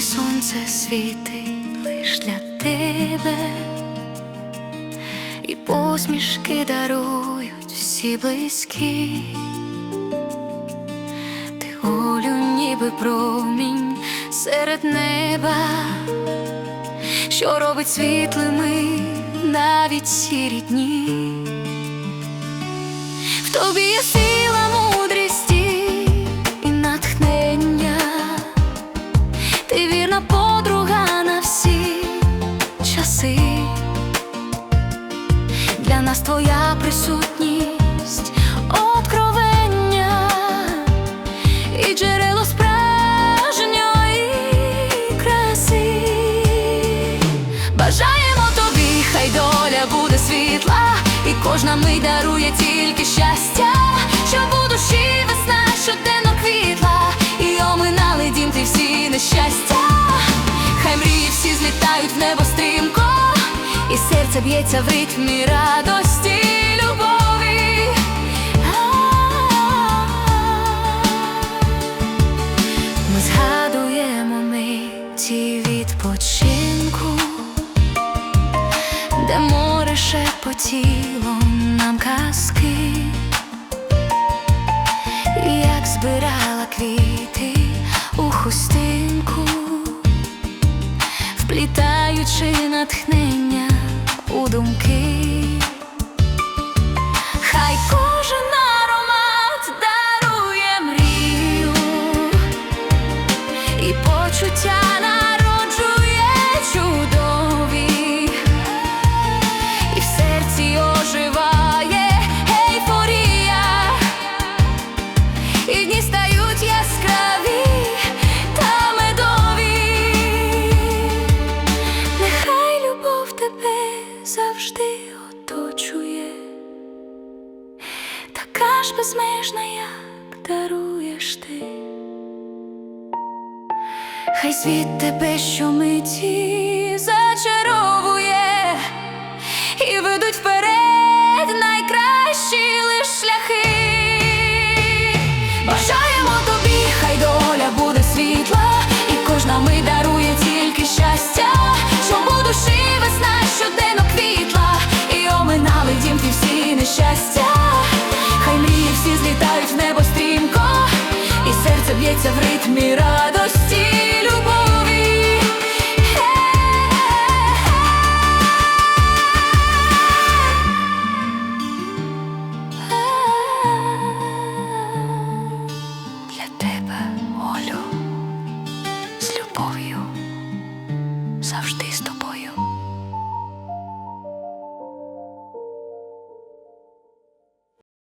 сонце світить лиш для тебе, і посмішки дарують всі близькі. Ти Олю, ніби промінь серед неба, що робить світлими навіть сірі дні. В тобі є сила ти вірна подруга на всі часи. Для нас твоя присутність, злітають в небо стрімко, і серце б'ється в ритмі радості, любові. Ми згадуємо миті відпочинку, де море шепотіло нам казки, як збирала квіти у хустинку, вплітаючи натхнення у думки. Ж безмежна, як даруєш ти. Хай світ тебе щомиті зачаровує і ведуть вперед найкращі лиш шляхи. Бажаємо тобі, хай доля буде світла, і кожна ми дарує тільки щастя, Хай